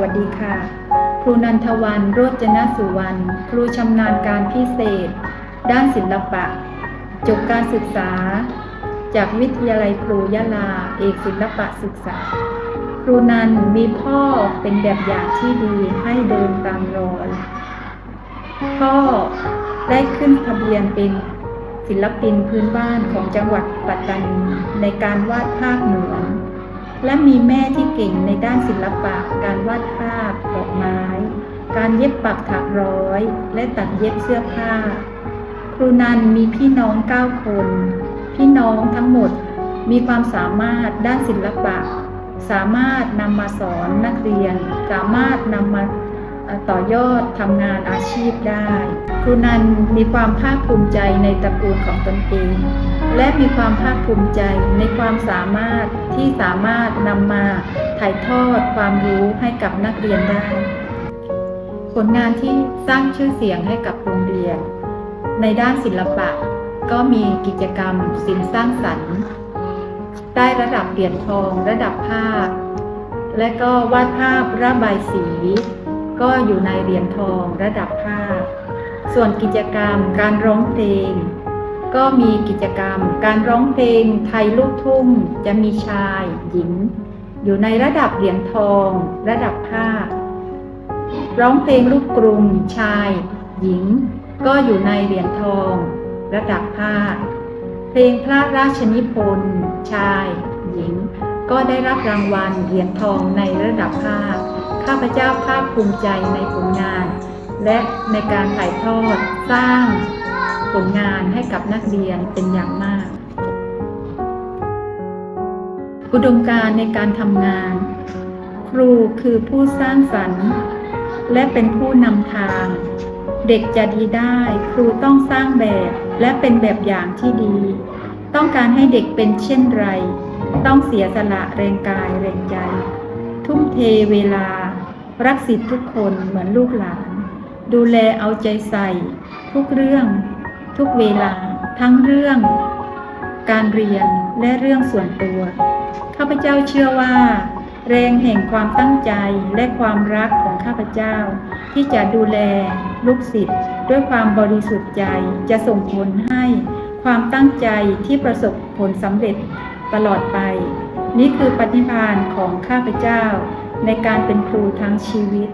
วัสดีค่ะ ครูนันทวันโรจนสุวรรณ ครูชำนาญการพิเศษ ด้านศิลปะ จบการศึกษา จากวิทยาลัยครูยะลา เอกศิลปะศึกษา ครูนันมีพ่อเป็นแบบอย่างที่ดีให้เดินตามรอย พ่อได้ขึ้นทะเบียนเป็นศิลปินพื้นบ้านของจังหวัดปัตตานีในการวาดภาพเหมือน และมีแม่ที่เก่งในด้านศิลปะ การวาดภาพดอกไม้ การเย็บปักถักร้อย และตัดเย็บเสื้อผ้า ครูนันมีพี่น้องเก้าคน พี่น้องทั้งหมดมีความสามารถด้านศิลปะ สามารถนำมาสอนนักเรียน สามารถนำมา ต่อยอดทำงานอาชีพได้ ครูนันมีความภาคภูมิใจในตระกูลของตนเอง และมีความภาคภูมิใจในความสามารถที่สามารถนำมาถ่ายทอดความรู้ให้กับนักเรียนได้ ผลงานที่สร้างชื่อเสียงให้กับโรงเรียน ในด้านศิลปะก็มีกิจกรรมศิลป์สร้างสรรค์ ได้ระดับเหรียญทอง ระดับภาคและก็วาดภาพระบายสี ก็อยู่ในเหรียญทองระดับภาค ส่วนกิจกรรมการร้องเพลง ก็มีกิจกรรมการร้องเพลงไทยลูกทุ่งจะมีชายหญิง อยู่ในระดับเหรียญทอง ระดับภาค ร้องเพลงลูกกรุงชาย หญิง ก็อยู่ในเหรียญทอง ระดับภาค เพลงพระราชนิพนธ์ชาย หญิง ก็ได้รับรางวัลเหรียญทองในระดับภาค ข้าพเจ้าภาคภูมิใจในผลงาน และในการถ่ายทอดสร้างผลงานให้กับนักเรียนเป็นอย่างมาก อุดมการณ์ในการทำงาน ครูคือผู้สร้างสรรค์ และเป็นผู้นำทาง เด็กจะดีได้ ครูต้องสร้างแบบและเป็นแบบอย่างที่ดี ต้องการให้เด็กเป็นเช่นไร ต้องเสียสละแรงกายแรงใจ ทุ่มเทเวลา รักสิทธิ์ทุกคนเหมือนลูกหลาน ดูแลเอาใจใส่ ทุกเรื่องทุกเวลาทั้งเรื่อง การเรียนและเรื่องส่วนตัว ข้าพเจ้าเชื่อว่า แรงแห่งความตั้งใจและความรักของข้าพเจ้า ที่จะดูแลลูกศิษย์ด้วยความบริสุทธิ์ใจจะส่งผลให้ความตั้งใจที่ประสบผลสำเร็จตลอดไป นี่คือปฏิภาณของข้าพเจ้า ในการเป็นครูทั้งชีวิต